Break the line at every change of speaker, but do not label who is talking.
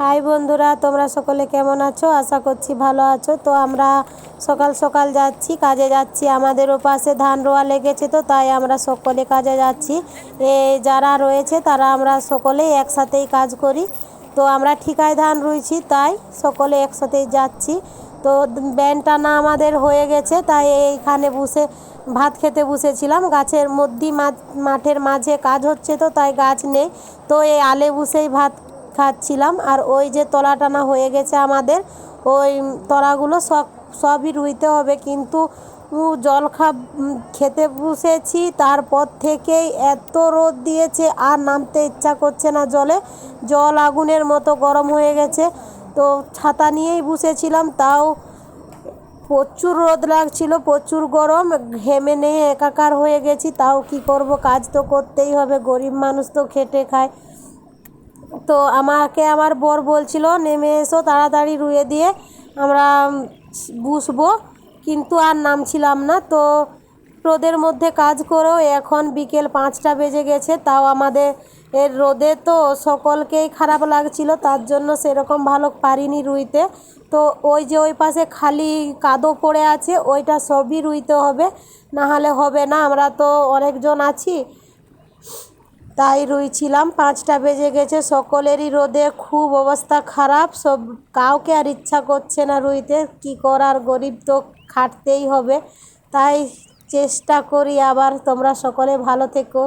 High বন্ধুরা, তোমরা সকলে কেমন আছো? আশা করছি ভালো আছো। তো আমরা সকাল সকাল যাচ্ছি, কাজে যাচ্ছি। আমাদের ওপাশে ধান রোয়া লেগেছে তো, তাই আমরা সকলে কাজে যাচ্ছি। এ, যারা রয়েছে, তারা আমরা সকলেই একসাথেই কাজ করি। তো আমরা ঠিকায় ধান রুইছি, তাই সকলে একসাথেই যাচ্ছি। তো ব্যানটা না আমাদের হয়ে গেছে, তাই এইখানে বসে ভাত খেতে বসেছিলাম। গাছের মধ্যে মাঠের মাঝে কাজ হচ্ছে তো, তাই গাছ নেই। তো এই আলে বসেই ভাত খাচ্ছিলাম আর ওই যে তলা টানা হয়ে গেছে আমাদের, ওই তলাগুলো সব, সবই রুইতে হবে। কিন্তু জল খা খেতে বসেছি, তারপর থেকেই এত রোদ দিয়েছে, আর নামতে ইচ্ছা করছে না জলে। জল আগুনের মতো গরম হয়ে গেছে, তো ছাতা নিয়েই বসেছিলাম, তাও প্রচুর রোদ লাগছিল, প্রচুর গরম, ঘেমে নিয়ে একাকার হয়ে গেছি, তাও কি করব, কাজ তো করতেই হবে, গরিব মানুষ তো খেটে খায়। তো আমাকে আমার বর বলছিল, নেমে এসো, তাড়াতাড়ি রুয়ে দিয়ে আমরা বুসবো। কিন্তু আর নামছিলাম না। তো রোদের মধ্যে কাজ করেও এখন বিকেল পাঁচটা বেজে গেছে, তাও আমাদের এর রোদে তো সকলকেই খারাপ লাগছিল, তার জন্য সেরকম ভালো পারিনি রুইতে। তো ওই যে ওই পাশে খালি কাদো পড়ে আছে, ওইটা সবই রুইতে হবে না হলে হবে না। আমরা তো অনেকজন আছি। তাই রুইছিলাম, পাঁচটা বেজে গেছে, সকলেরই রোদে খুব অবস্থা খারাপ, সব কাউকে আর ইচ্ছা করছে না রুইতে, কি করার, গরিব তো খাটতেই হবে, তাই চেষ্টা করি আবার, তোমরা সকলে ভালো থেকো।